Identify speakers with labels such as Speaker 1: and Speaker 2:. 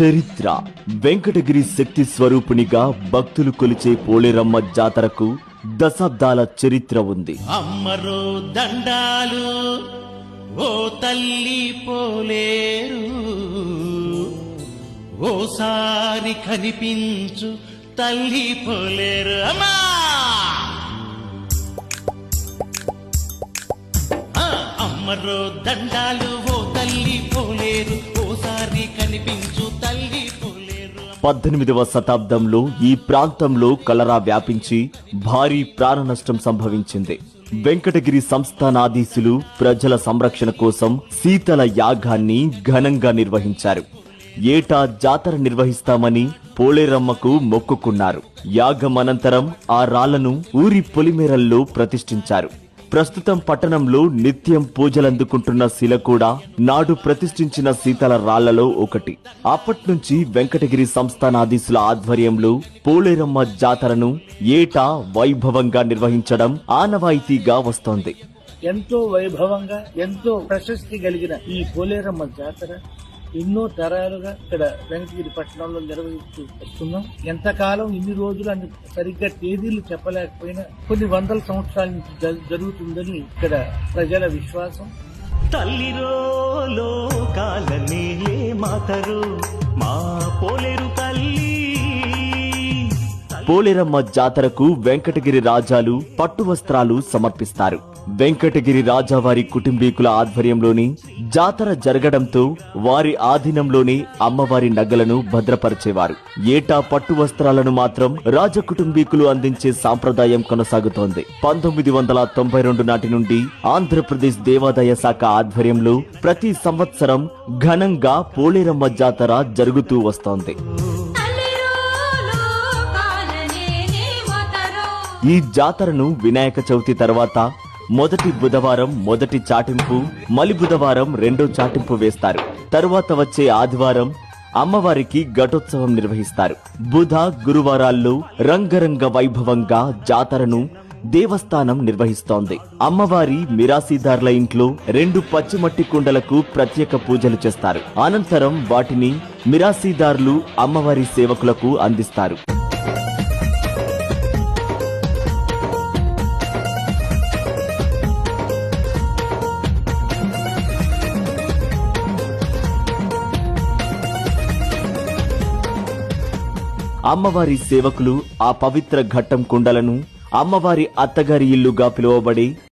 Speaker 1: చరిత్ర. వెంకటగిరి శక్తి స్వరూపునిగా భక్తులు కొలిచే పోలేరమ్మ జాతరకు దశాబ్దాల చరిత్ర ఉంది.
Speaker 2: అమ్మరో దండాలు ఓ తల్లి పోలేరు ఓసారి కనిపించు తల్లి పోలేరు. అమ్మా! అమ్మరో దండాలు ఓ తల్లి పోలేరు ఓసారి కనిపించు
Speaker 1: పద్దెనిమిదవ శతాబ్దంలో ఈ ప్రాంతంలో కలరా వ్యాపించి భారీ ప్రాణ నష్టం సంభవించింది. వెంకటగిరి సంస్థానాధీశులు ప్రజల సంరక్షణ కోసం శీతల యాగాన్ని ఘనంగా నిర్వహించారు. ఏటా జాతర నిర్వహిస్తామని పోలేరమ్మకు మొక్కుకున్నారు. యాగం అనంతరం ఆ రాళ్ళను ఊరి పొలిమేరల్లో ప్రతిష్ఠించారు. ప్రస్తుతం పట్టణంలో నిత్యం పూజలందుకుంటున్న శిల కూడా నాడు ప్రతిష్ఠించిన శీతల రాళ్ళలో ఒకటి. అప్పట్నుంచి వెంకటగిరి సంస్థానాధీశుల ఆధ్వర్యంలో పోలేరమ్మ జాతరను ఏటా వైభవంగా నిర్వహించడం ఆనవాయితీగా వస్తోంది.
Speaker 3: ఎంతో వైభవంగా ఎంతో ప్రశస్తి కలిగిన ఈ పోలేరమ్మ జాతర ఎన్నో తరాలుగా ఇక్కడ వెంకటగిరి పట్టణంలో నిర్వహిస్తూ వస్తున్నాం ఎంతకాలం ఇన్ని రోజులు అని సరిగ్గా తేదీలు చెప్పలేకపోయినా కొన్ని వందల సంవత్సరాల నుంచి జ- జరుగుతుందని ఇక్కడ ప్రజల విశ్వాసం.
Speaker 2: తల్లిరో లోకాల నీలే మాతరు మా పోలేరు తల్లి.
Speaker 1: పోలేరమ్మ జాతరకు వెంకటగిరి రాజాలు పట్టు వస్త్రాలు సమర్పిస్తారు. వెంకటగిరి రాజావారి కుటుంబీకుల ఆధ్వర్యంలోని జాతర జరగడంతో వారి ఆధీనంలోని అమ్మవారి నగలను భద్రపరిచేవారు. ఏటా పట్టు వస్త్రాలను మాత్రం రాజ కుటుంబీకులు అందించే సాంప్రదాయం కొనసాగుతోంది. పంతొమ్మిది వందల తొంభై రెండు నాటి నుండి ఆంధ్రప్రదేశ్ దేవాదాయ శాఖ ఆధ్వర్యంలో ప్రతి సంవత్సరం ఘనంగా పోలేరమ్మ జాతర జరుగుతూ వస్తోంది. ఈ జాతరను వినాయక చవితి తర్వాత మొదటి బుధవారం మొదటి చాటింపు మలి బుధవారం రెండో చాటింపు వేస్తారు. తరువాత వచ్చే ఆదివారం అమ్మవారికి ఘటోత్సవం నిర్వహిస్తారు. బుధ గురువారాల్లో రంగరంగ వైభవంగా జాతరను దేవస్థానం నిర్వహిస్తోంది. అమ్మవారి మిరాసీదార్ల ఇంట్లో రెండు పచ్చిమట్టి కుండలకు ప్రత్యేక పూజలు చేస్తారు. అనంతరం వాటిని మిరాసీదార్లు అమ్మవారి సేవకులకు అందిస్తారు. అమ్మవారి సేవకులు ఆ పవిత్ర ఘట్టం కుండలను అమ్మవారి అత్తగారి ఇల్లుగా పిలువబడే